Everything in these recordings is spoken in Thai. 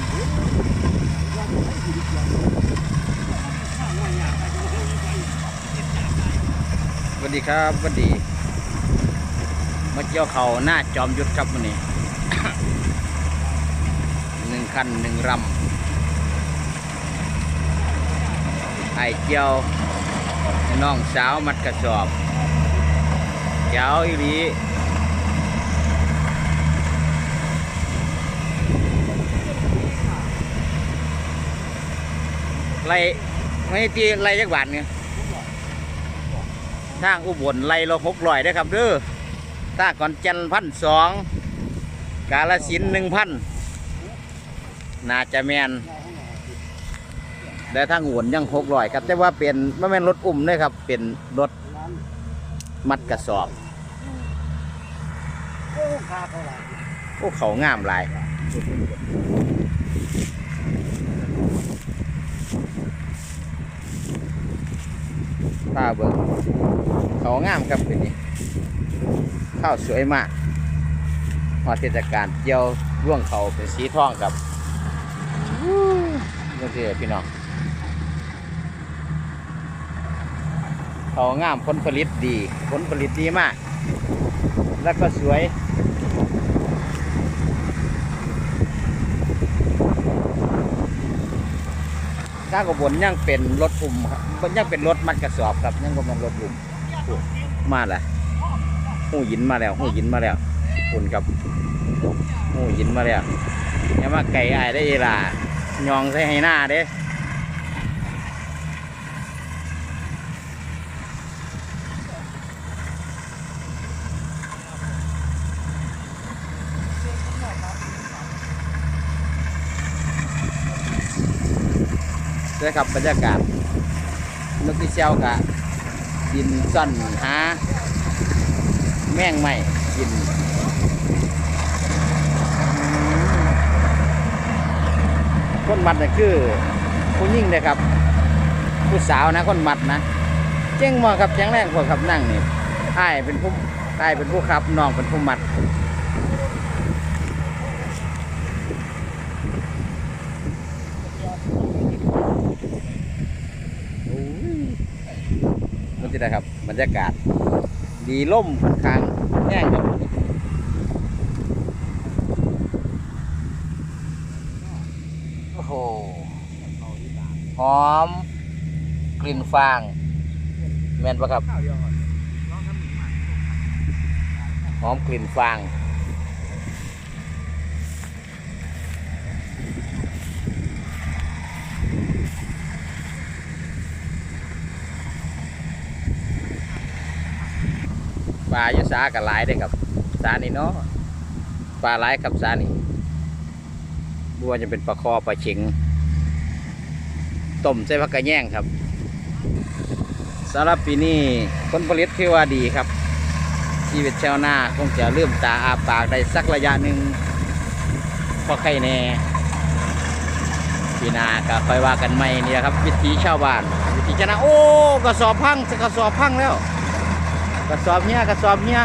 สวัสดีครับสวัสดี มาเกี่ยวเขาหน้าจอมยุทธครับวันนี้หนึ่งคันหนึ่งรำไอเกี่ยวน้องสาวมัดกระสอบเจ้าอีห ไล่ไม่ตีไล่จักบาทเนี่ยทางอุบลไล่เราหกร้อยได้ครับเด้อถ้าก่อนจันพันสองกาลสินหนึ่งพันน่าจะแมนแต่ทางอุบลยังหกร้อยครับ แต่ว่าเป็นไม่แม่นรถอุ้มเลยครับ เป็นรถมัดกระสอบโอ้ขาเขาหลายโอ้เขางามหลายาเบิงเขางามครับเป็นนี้ข้าวสวยมากพอเทศกาลเกี่ยวร่วงเขาเป็นสีทองครับนี่สิพี่น้องเขางามผลผลิตดี ผลผลิตดีมาก แล้วก็สวย ข้างกบนยังเป็นรถอุ่มครับมันยังเป็นรถมัดกระสอบครับยังบ่แมันรถอุ่มมาแล้วหูหินมาแล้วหูหินมาแล้วคุณครับหูหินมาแล้วอย่ามาไก่อายได้เอล่ะยองใส่ให้หน้าเด้ เด้อครับบรรยากาศนกที่เชียวกะดินซ่อนหา แม่งใหม่กินคนมัดน่ะคือผู้ยิ่งเลยครับ ผู้สาวนะคนมัดนะเจ้งมากครับแจ้งแรงพวกครับนั่งนี่อ้เป็นผู้อ้เป็นผู้ขับน้องเป็นผู้มัด มันะครับ บรรยากาศ ดีล่มค่อนข้างแห้งครับโอ้โหหอม กลิ่นฟาง แมนปะครับ หอมกลิ่นฟางาอยู่สากับหลายเด้ครับสานี่เนาะปลาหลายครับสานี่บัวจะเป็นปลาคอปลาเฉิงต้มใส่ผักกระแยงครับสำหรับปีนี้ผลผลิตที่ว่าดีครับ ชีวิตชาวนาคงจะเริ่มตาอาปากได้สักระยะหนึ่งพอใครแน่ปีหนาก็ค่อยว่ากันใหม่นี่ครับ วิถีชาวบ้านวิถีชาวนาโอ้กระสอบพังกระสอบพังแล้ว กระสอบเนี้ยกระสอบเนี้ย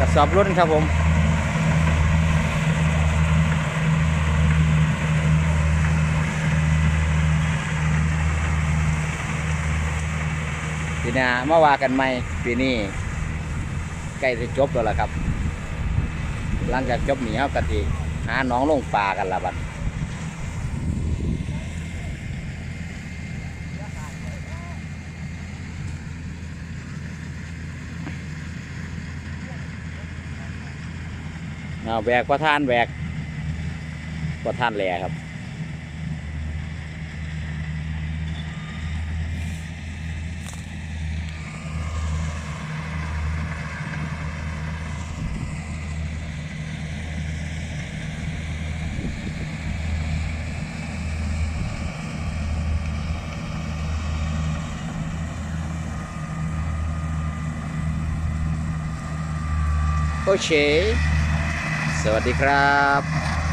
กระสอบล้นครับผมปีหน้ามาว่ากันใหม่ปีนี้ใกล้จะจบแล้วล่ะครับ หลังจากจบหนีเอากะทิหาน้องลงปลากันละบัด เอาแบกประทานแบกประทานแหล่ครับโอเค สวัสดีครับ